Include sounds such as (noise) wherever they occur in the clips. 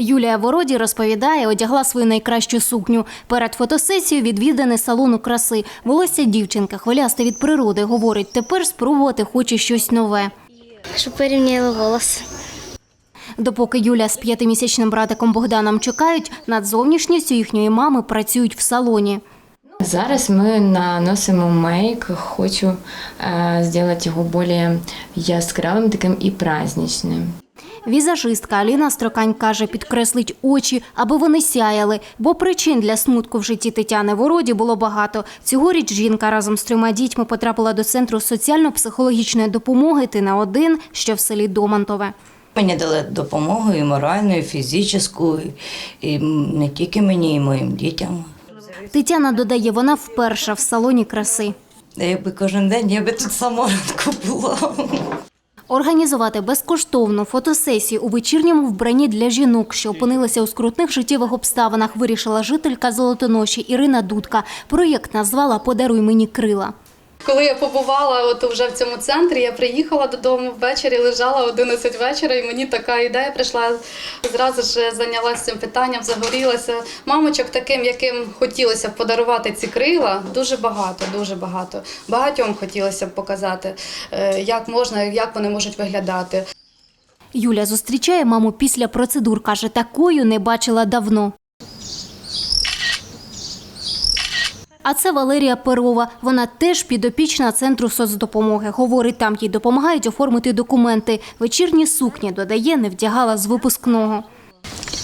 Юлія Вороді розповідає, одягла свою найкращу сукню. Перед фотосесією відвідане салону краси. Волосся дівчинка хвилясте від природи. Говорить, тепер спробувати хоче щось нове. Щоб порівняли голос. Допоки Юля з п'ятимісячним братиком Богданом чекають, над зовнішністю їхньої мами працюють в салоні. Зараз ми наносимо мейк, хочу е, зробити його більш яскравим таким і праздничним. Візажистка Аліна Строкань каже, підкреслить очі, аби вони сяяли, бо причин для смутку в житті Тетяни Вороді було багато. Цьогоріч жінка разом з трьома дітьми потрапила до центру соціально-психологічної допомоги ти на один, що в селі Домантове. Мені дали допомогу і моральну, і фізичну, і не тільки мені, і моїм дітям. Тетяна додає, вона вперше в салоні краси. Якби кожен день я би тут саморанку (laughs) була. Організувати безкоштовну фотосесію у вечірньому вбранні для жінок, що опинилися у скрутних життєвих обставинах, вирішила жителька Золотоноші Ірина Дудка. Проєкт назвала Подаруй мені крила. Коли я побувала от вже в цьому центрі, я приїхала додому ввечері, лежала 11 вечора, і мені така ідея прийшла. Зразу ж зайнялася цим питанням, загорілася. Мамочок таким, яким хотілося б подарувати ці крила, дуже багато, дуже багато. Багатьом хотілося б показати, е, як можна, як вони можуть виглядати. Юля зустрічає маму після процедур. Каже, такою не бачила давно. А це Валерія Перова. Вона теж підопічна центру соцдопомоги. Говорить, там їй допомагають оформити документи. Вечірні сукні, додає, не вдягала з випускного.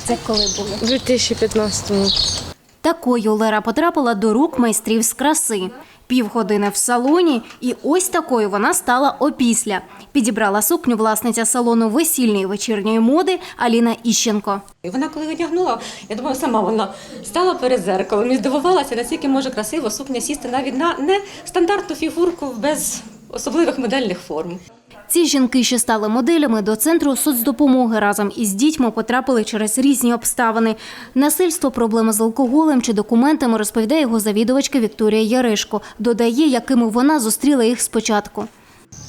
Це коли було? У 2015 році. Такою Лера потрапила до рук майстрів з краси. Півгодини в салоні, і ось такою вона стала опісля. Підібрала сукню власниця салону весільної вечірньої моди Аліна Іщенко. Вона коли одягнула, я думаю, сама вона стала перед зеркалом і здивувалася, наскільки може красиво сукня сісти навіть на не стандартну фігурку без особливих модельних форм. Ці жінки, що стали моделями до центру соцдопомоги разом із дітьми, потрапили через різні обставини. Насильство, проблеми з алкоголем чи документами розповідає його завідувачка Вікторія Ярешко. Додає, якими вона зустріла їх спочатку.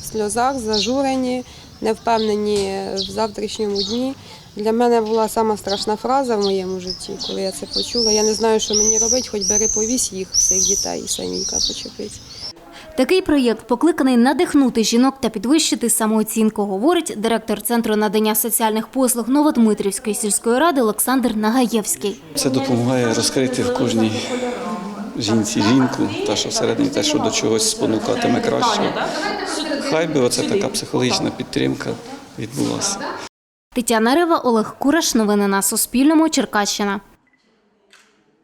В сльозах, зажурені, невпевнені в завтрашньому дні. Для мене була сама страшна фраза в моєму житті, коли я це почула. Я не знаю, що мені робити, хоч бери повісь їх, всіх дітей і самійка почепить. Такий проєкт покликаний надихнути жінок та підвищити самооцінку, говорить директор центру надання соціальних послуг Новодмитрівської сільської ради Олександр Нагаєвський. Це допомагає розкрити в кожній жінці жінку, та що всередині те, що до чогось спонукатиме краще. Хай би оце така психологічна підтримка відбулася. Тетяна Рева, Олег Кураш. Новини на Суспільному. Черкащина.